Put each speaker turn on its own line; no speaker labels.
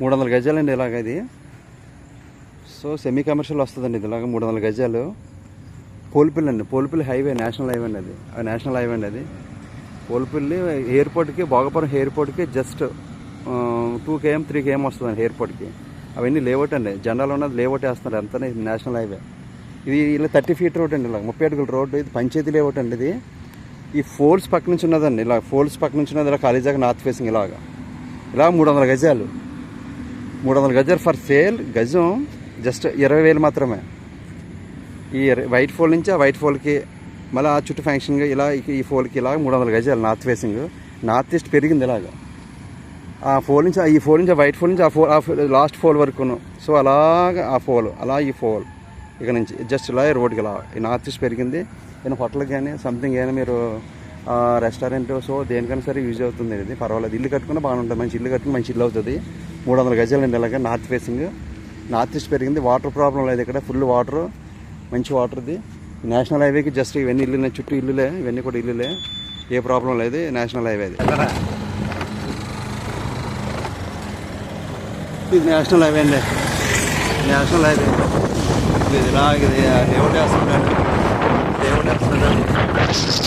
మూడు వందల గజాలండి ఇలాగ ఇది. సో సెమీ కమర్షియల్ వస్తుందండి ఇది ఇలాగ మూడు వందల గజాలు. పోల్పిల్లి అండి పోల్పిల్లి హైవే నేషనల్ హైవే అండి అది. నేషనల్ హైవే అండి అది. పోల్పిల్లి ఎయిర్పోర్ట్కి భోగపురం ఎయిర్పోర్ట్కి just two KM three KM వస్తుందండి ఎయిర్పోర్ట్కి. అవన్నీ లేఅవుట్ అండి. జెండాలో ఉన్నది లేఅవుట్ వేస్తున్నారు అంతనే నేషనల్ హైవే. ఇది ఇలా థర్టీ ఫీట్ రోడ్ అండి ఇలా ముప్పై అడుగుల రోడ్డు. ఇది పంచాయతీ లేఅవుట్ అండి ఇది. ఈ ఫోల్స్ పక్క నుంచి ఉన్నదండి ఇలా ఫోల్స్ పక్క నుంచి ఉన్నది ఇలా కాలేజాగా నార్త్ ఫేసింగ్ ఇలాగా. ఇలా మూడు వందల గజాలు. మూడు వందల గజాలు ఫర్ సేల్ గజం జస్ట్ ఇరవై వేలు మాత్రమే. ఈ వైట్ ఫోల్ నుంచి ఆ వైట్ ఫోల్కి మళ్ళీ ఆ చుట్టూ ఫంక్షన్గా ఇలా ఈ- ఫోల్కి ఇలా మూడు వందల గజాలు నార్త్ ఫేసింగ్. నార్త్ ఈస్ట్ పెరిగింది ఇలాగా. ఆ ఫోల్ నుంచి ఆ- ఈ ఫోల్ నుంచి ఆ వైట్ ఫోల్ నుంచి ఆ ఫోల్ ఆ లాస్ట్ ఫోల్ వరకును. సో అలాగా ఆ ఫోల్ అలా ఈ ఫోల్ ఇక నుంచి జస్ట్ ఇలా రోడ్కి ఇలా. ఈ నార్త్ ఈస్ట్ పెరిగింది. నేను హోటల్కి కానీ సంథింగ్ కానీ మీరు రెస్టారెంట్ సో దేనికైనా సరే యూజ్ అవుతుంది. ఇది పర్వాలేదు. ఇల్లు కట్టుకున్నా బాగుంటుంది. మంచి ఇల్లు కట్టుకుని మంచి ఇల్లు అవుతుంది. మూడు వందల గజాలు అండి నార్త్ ఫేసింగ్. నార్త్ ఈస్ట్ పెరిగింది. వాటర్ ప్రాబ్లం లేదు ఇక్కడ. Full water. మంచి వాటర్ ఇది నేషనల్ హైవేకి జస్ట్ ఇవన్నీ ఇల్లులే. చుట్టూ ఇల్లులే. ఇవన్నీ కూడా ఇల్లులే. ఏ ప్రాబ్లం లేదు. నేషనల్ హైవే ఇది ఇది నేషనల్ హైవే అండి. National highway. ఇది ఇలా ఇది లేఅవుట్ వేస్తున్నాడు లేఅవుట్ వేస్తున్నాడు